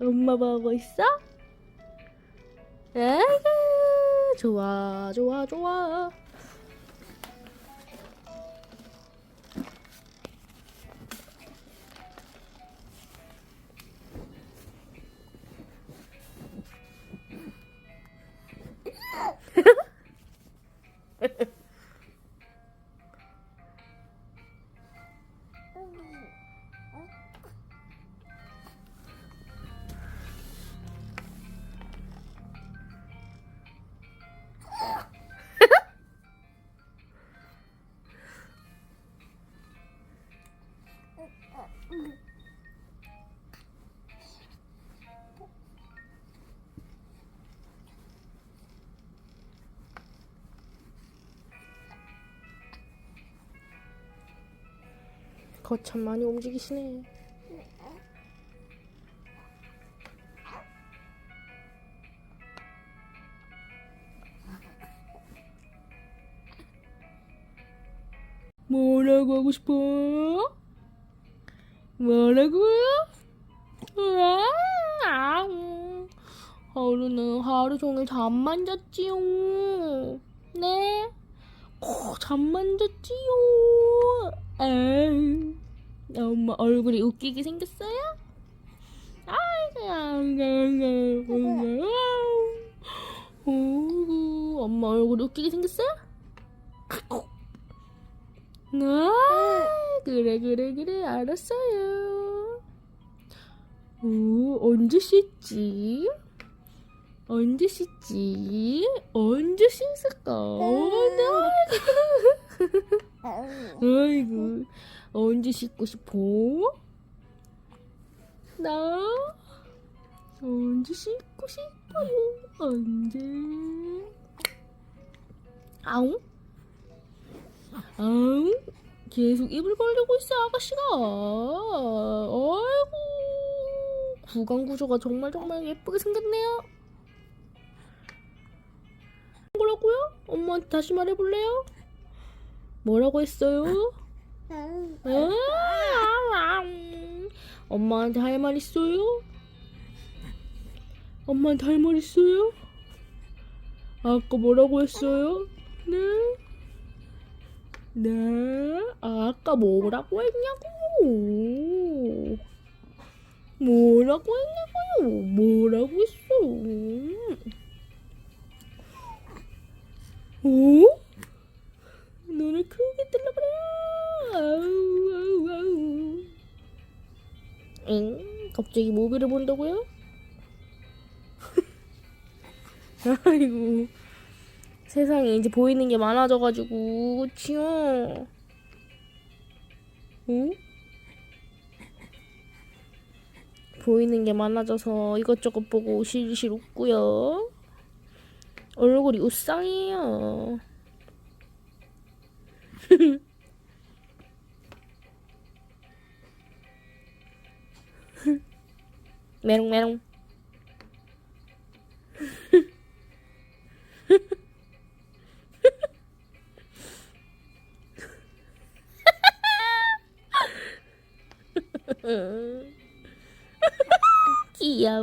엄마 보고 있어? 아이고 좋아 좋아 좋아 거참 많이 움직이시네 뭐라고 하고 싶어? 뭐라고? 아. 하루는 하루 종일 잠만 잤지요. 네? 코 잠만 잤지요. 에이. 엄마 얼굴이 웃기게 생겼어요? 아이고, 아이고, 아이고, 아이고. 엄마 얼굴이 웃기게 생겼어요? 아, 그래 그래 그래 알았어요. 오 언제 씻지? 언제 씻지? 언제 씻을까? 아이고 언제 씻고 싶어? 나 언제 씻고 싶어요? 언제? 아웅? 아웅? 계속 입을 벌리고 있어 아가씨가. 아이고 구강 구조가 정말 정말 예쁘게 생겼네요. 뭐라고요? 엄마한테 다시 말해볼래요? 뭐라고 했어요? 아, 엄마한테 할 말 있어요? 엄마한테 할 말 있어요? 아까 뭐라고 했어요? 네? 네? 아까 뭐라고 했냐고? 뭐라고 했냐고요? 뭐라고 했어요? 오? 갑자기 모비를 본다고요? 아이고. 세상에 이제 보이는 게 많아져가지고, 그치요? 응? 보이는 게 많아져서 이것저것 보고 실실 웃고요. 얼굴이 우상이에요. Merum, merum. que.